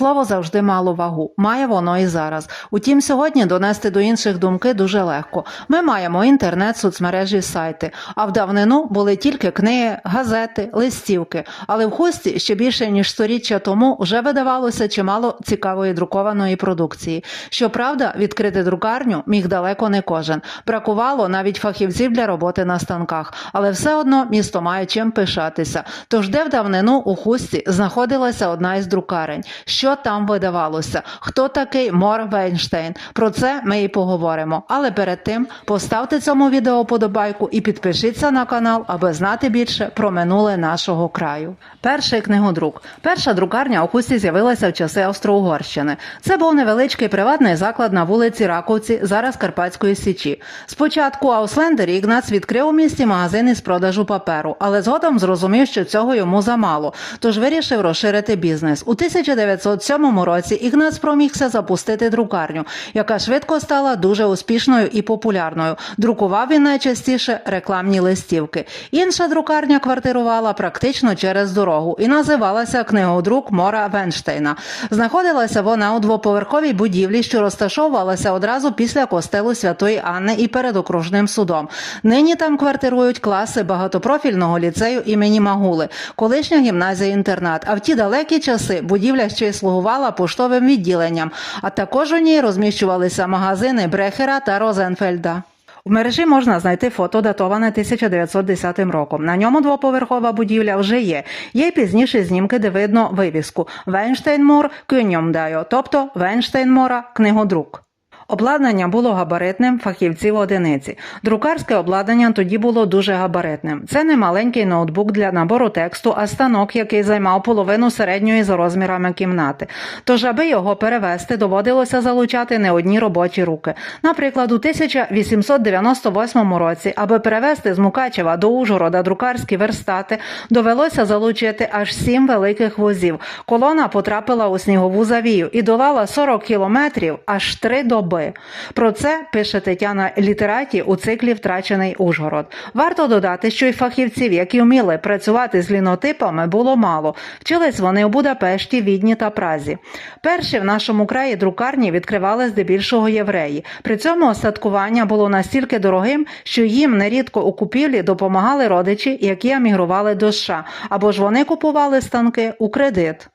Слово завжди мало вагу, має воно і зараз. Утім, сьогодні донести до інших думки дуже легко. Ми маємо інтернет, соцмережі, сайти. А в давнину були тільки книги, газети, листівки. Але в хусті ще більше ніж сторіччя тому вже видавалося чимало цікавої друкованої продукції. Щоправда, відкрити друкарню міг далеко не кожен. Бракувало навіть фахівців для роботи на станках, але все одно місто має чим пишатися. Тож де в давнину у хусті знаходилася одна із друкарень. Що там видавалося? Хто такий Мор Вейнштейн? Про це ми і поговоримо. Але перед тим поставте цьому відео подобайку і підпишіться на канал, аби знати більше про минуле нашого краю. Перший книгодрук. Перша друкарня у хусті з'явилася в часи Австро-Угорщини. Це був невеличкий приватний заклад на вулиці Раковці, зараз Карпатської Січі. Спочатку Ауслендер Ігнац відкрив у місті магазин із продажу паперу, але згодом зрозумів, що цього йому замало, тож вирішив розширити бізнес. У 1907 році Ігнац промігся запустити друкарню, яка швидко стала дуже успішною і популярною. Друкував він найчастіше рекламні листівки. Інша друкарня квартирувала практично через дорогу і називалася книгодрук Мора Венштейна. Знаходилася вона у двоповерховій будівлі, що розташовувалася одразу після костелу Святої Анни і перед окружним судом. Нині там квартирують класи багатопрофільного ліцею імені Магули, колишня гімназія-інтернат. А в ті далекі часи будівля ще й слугувала поштовим відділенням, а також у ній розміщувалися магазини Брехера та Розенфельда. В мережі можна знайти фото, датоване 1910 роком. На ньому двоповерхова будівля вже є. Є пізніші знімки, де видно вивіску Венштейнмор Кюньомдайо, тобто Венштейнмора книгодрук. Обладнання було габаритним, фахівців одиниці. Друкарське обладнання тоді було дуже габаритним. Це не маленький ноутбук для набору тексту, а станок, який займав половину середньої за розмірами кімнати. Тож, аби його перевести, доводилося залучати не одні робочі руки. Наприклад, у 1898 році, аби перевести з Мукачева до Ужгорода друкарські верстати, довелося залучити аж сім великих возів. Колона потрапила у снігову завію і долала 40 кілометрів аж три доби. Про це пише Тетяна Літераті у циклі Втрачений Ужгород. Варто додати, що й фахівців, які вміли працювати з лінотипами, було мало. Вчились вони у Будапешті, Відні та Празі. Перші в нашому краї друкарні відкривали здебільшого євреї. При цьому остаткування було настільки дорогим, що їм нерідко у купівлі допомагали родичі, які емігрували до США, або ж вони купували станки у кредит.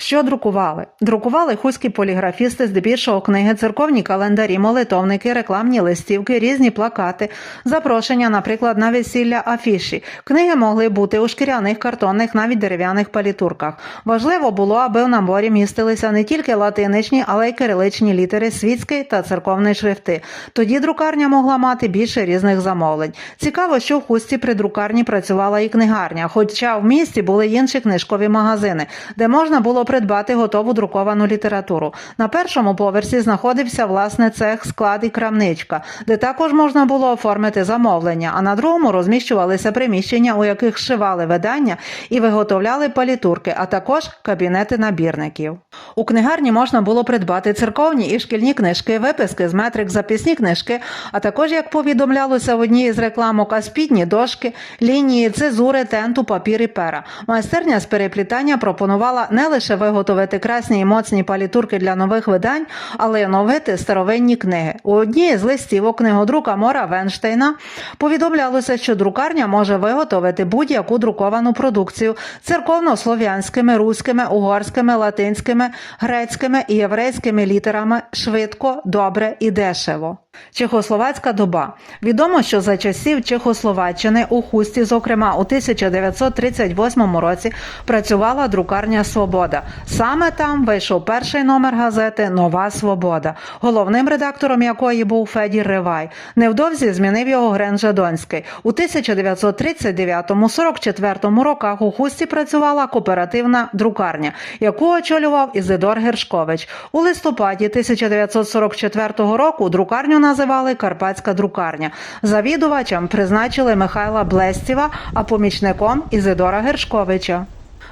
Що друкували? Друкували хуські поліграфісти, здебільшого книги, церковні календарі, молитовники, рекламні листівки, різні плакати, запрошення, наприклад, на весілля афіші. Книги могли бути у шкіряних, картонних, навіть дерев'яних палітурках. Важливо було, аби в наборі містилися не тільки латиничні, але й кириличні літери, світський та церковні шрифти. Тоді друкарня могла мати більше різних замовлень. Цікаво, що в хусті при друкарні працювала і книгарня, хоча в місті були інші книжкові магазини, де можна було придбати готову друковану літературу. На першому поверсі знаходився власне цех, склад і крамничка, де також можна було оформити замовлення. А на другому розміщувалися приміщення, у яких шивали видання і виготовляли палітурки, а також кабінети набірників. У книгарні можна було придбати церковні і шкільні книжки, виписки з метрик, записні книжки, а також, як повідомлялося в одній із рекламок, аспідні дошки, лінії, цезури, тенту, папір і пера. Майстерня з переплітання пропонувала не лише виготовити красні і моцні палітурки для нових видань, але й оновити старовинні книги. У одній з листівок книгодрука Мора Венштейна повідомлялося, що друкарня може виготовити будь-яку друковану продукцію церковно-слов'янськими, руськими, угорськими, латинськими, грецькими і єврейськими літерами швидко, добре і дешево. Чехословацька доба. Відомо, що за часів Чехословаччини у Хусті, зокрема у 1938 році, працювала друкарня Свобода. Саме там вийшов перший номер газети Нова Свобода, головним редактором якої був Федір Ривай. Невдовзі змінив його Грен Жадонський. У 1939-44 роках у Хусті працювала кооперативна друкарня, яку очолював Ізидор Гершкович. У листопаді 1944 року друкарню називали Карпатська друкарня. Завідувачем призначили Михайла Блестєва, а помічником Ізидора Гершковича.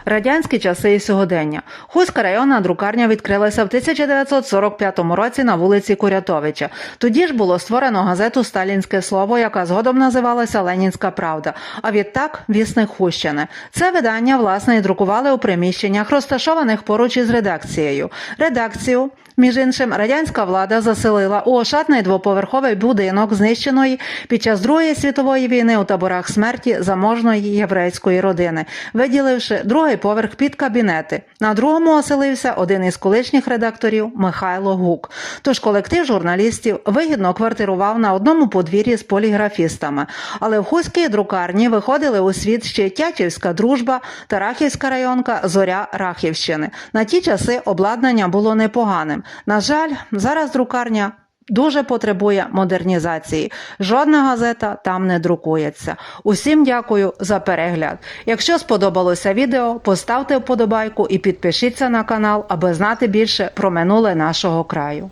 Радянські часи і сьогодення. Хуська районна друкарня відкрилася в 1945 році на вулиці Курятовича. Тоді ж було створено газету Сталінське слово, яка згодом називалася Ленінська Правда. А відтак вісник Хущини. Це видання власне і друкували у приміщеннях, розташованих поруч із редакцією. Редакцію між іншим, радянська влада заселила у ошатний двоповерховий будинок, знищеної під час Другої світової війни у таборах смерті заможної єврейської родини, виділивши другий поверх під кабінети. На другому оселився один із колишніх редакторів Михайло Гук. Тож колектив журналістів вигідно квартирував на одному подвір'ї з поліграфістами. Але в Хуській друкарні виходили у світ ще Тячівська дружба та Рахівська районка Зоря Рахівщини. На ті часи обладнання було непоганим. На жаль, зараз друкарня. Дуже потребує модернізації. Жодна газета там не друкується. Усім дякую за перегляд. Якщо сподобалося відео, поставте вподобайку і підпишіться на канал, аби знати більше про минуле нашого краю.